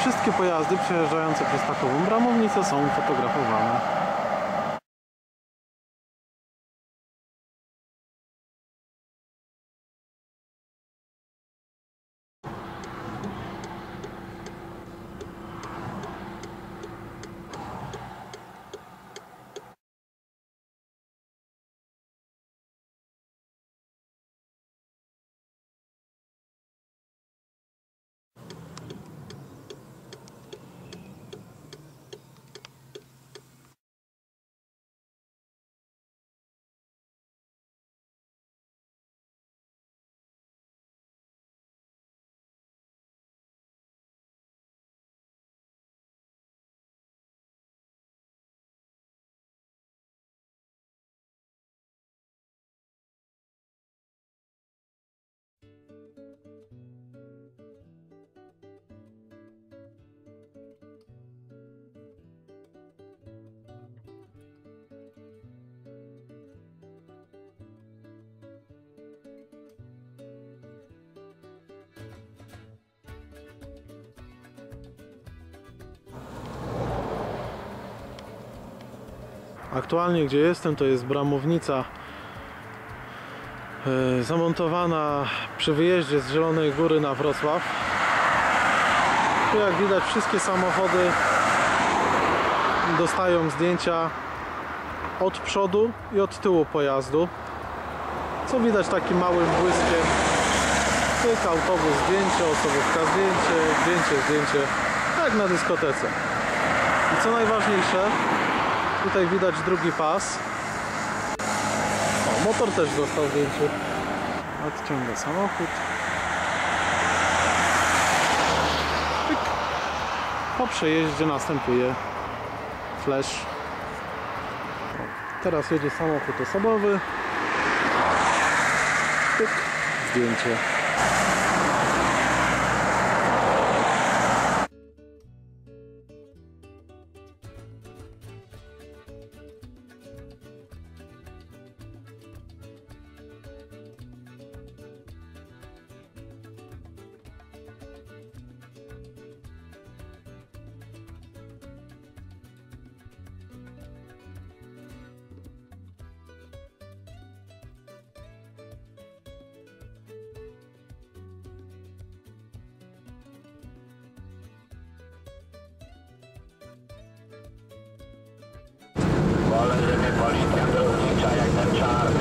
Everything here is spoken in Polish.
Wszystkie pojazdy przejeżdżające przez takową bramownicę są fotografowane. Aktualnie gdzie jestem to jest bramownica e, zamontowana przy wyjeździe z Zielonej Góry na Wrocław. Tu jak widać wszystkie samochody dostają zdjęcia od przodu i od tyłu pojazdu. Co widać takim małym błyskiem. Tyk, autobus zdjęcie, osobówka zdjęcie, zdjęcie, zdjęcie. Jak na dyskotece. I co najważniejsze, Tutaj widać drugi pas. O, motor też dostał zdjęcie. Odciąga samochód. Pyk. Po przejeździe następuje flash. Teraz jedzie samochód osobowy. Pyk. Zdjęcie. Wolę, żeby policja rozlicza jak ten czarny,